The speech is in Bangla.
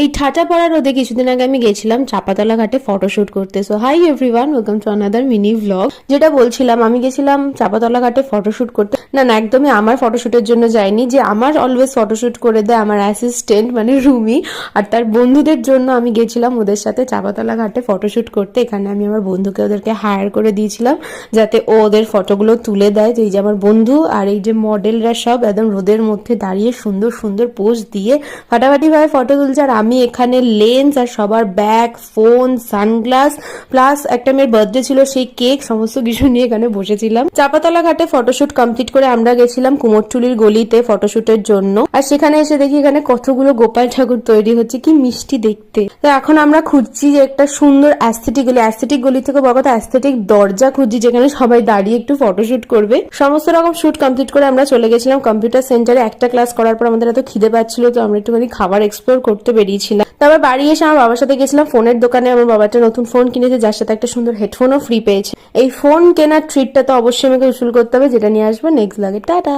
এই ঠাটা পড়া রোদে কিছুদিন আগে আমি গেছিলাম চাপাতলা ঘাটে ফটোশুট করতে। So hi everyone welcome to another mini vlog যেটা বলছিলাম, আমি গেছিলাম চাপাতলা ঘাটে ফটোশুট করতে। না না, একদমই আমার ফটোশুটের জন্য যাইনি, যে আমার অলওয়েজ ফটোশুট করে দেয় আমার অ্যাসিস্ট্যান্ট মানে রুমি, আর তার বন্ধুদের জন্য আমি গেছিলাম ওদের সাথে চাপাতলা ঘাটে ফটোশুট করতে। এখানে আমি আমার বন্ধুকে ওদেরকে হায়ার করে দিয়েছিলাম, যাতে ও ওদের ফটোগুলো তুলে দেয়। যে এই যে আমার বন্ধু আর এই যে মডেলরা সব একদম রোদের মধ্যে দাঁড়িয়ে সুন্দর সুন্দর পোজ দিয়ে ফাটাফাটি ভাবে ফটো তুলছে। আর আমি এখানে লেন্স আর সবার ব্যাগ, ফোন, সানগ্লাস, প্লাস একটা মেয়ের বার্থডে ছিল, সেই কেক, সমস্ত কিছু নিয়ে এখানে বসেছিলাম। চাপাতলা ঘাটে ফটোশুট কমপ্লিট করে আমরা গেছিলাম কুমোরটুলির গলিতে ফটোশুটের জন্য। আর সেখানে এসে দেখি এখানে কতগুলো গোপাল ঠাকুর তৈরি হচ্ছে, কি মিষ্টি দেখতে। তো এখন আমরা খুঁজছি যে একটা সুন্দর অ্যাস্থেটিক গলি অ্যাস্থেটিক গলি থেকে বড় অ্যাস্থেটিক দরজা খুঁজছি যেখানে সবাই দাঁড়িয়ে একটু ফটোশুট করবে। সমস্ত রকম শুট কমপ্লিট করে আমরা চলে গেছিলাম কম্পিউটার সেন্টারে একটা ক্লাস করার পর আমাদের এত খিদে পাচ্ছিল, তো আমরা একটুখানি খাবার এক্সপ্লোর করতে বেরিয়েছিলাম তারপর বাড়ি এসে আমার বাবার সাথে গেছিলাম ফোনের দোকানে। আমার বাবা একটা নতুন ফোন কিনেছে, যার সাথে একটা সুন্দর হেডফোনও ফ্রি পেয়েছে। এই ফোন কেনার ট্রিটটা তো অবশ্যই আমাকে উসুল করতে হবে, যেটা নিয়ে আসব নেক্সট লাগে টাটা!